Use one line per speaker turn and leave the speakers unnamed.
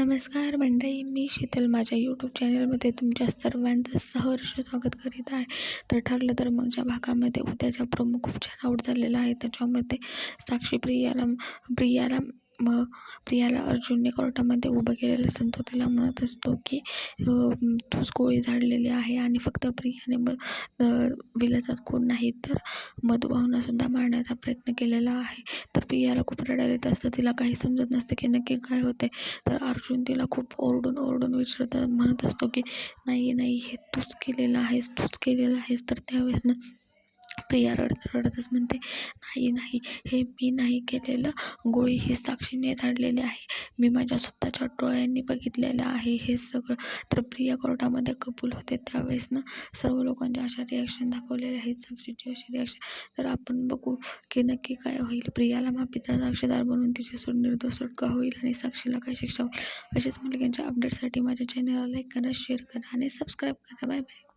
नमस्कार मंडळी मी शीतल. माझ्या यूट्यूब चॅनलमध्ये तुमच्या सर्वांचं सहर्ष स्वागत करीत आहे. तर ठरलं तर मग ज्या भागामध्ये उद्याचा प्रोमो खूप छान आउट झालेला आहे. त्याच्यामध्ये साक्षी प्रियाला प्रियाला मग प्रियाला अर्जुनने कोर्टामध्ये उभं केलेलं असतं तो तिला म्हणत असतो की तूच गोळी झाडलेली आहे आणि फक्त प्रियाने मग विलाचाच कोण नाही तर मधुभावनासुद्धा मारण्याचा प्रयत्न केलेला आहे. तर प्रियाला खूप रडायला येत असतं. तिला काही समजत नसतं की नक्की काय होते तर अर्जुन तिला खूप ओरडून ओरडून विचारत म्हणत असतो की नाही नाही हे तूच केलेलं आहेस तूच केलेलं आहेस तर त्यावेळेस ना प्रिया रडत रडतच म्हणते नाही नाही हे मी नाही केलेलं. गोळी ही साक्षीने झाडलेली आहे. मी माझ्या स्वतःच्या डोळ्यांनी बघितलेलं आहे. हे सगळं तर प्रिया कोर्टामध्ये कबूल होते त्यावेळेस ना? सर्व लोकांच्या अशा रिॲक्शन दाखवलेल्या आहेत. साक्षीची अशी रिॲक्शन तर आपण बघू की नक्की काय होईल. प्रियाला माफीचा साक्षीदार बनवून तिची सुट निर्दोष सुटका होईल आणि साक्षीला काय शिक्षा होईल? असेच मुलग्यांच्या अपडेटसाठी माझ्या चॅनलला लाईक करा शेअर करा आणि सबस्क्राईब करा. Bye bye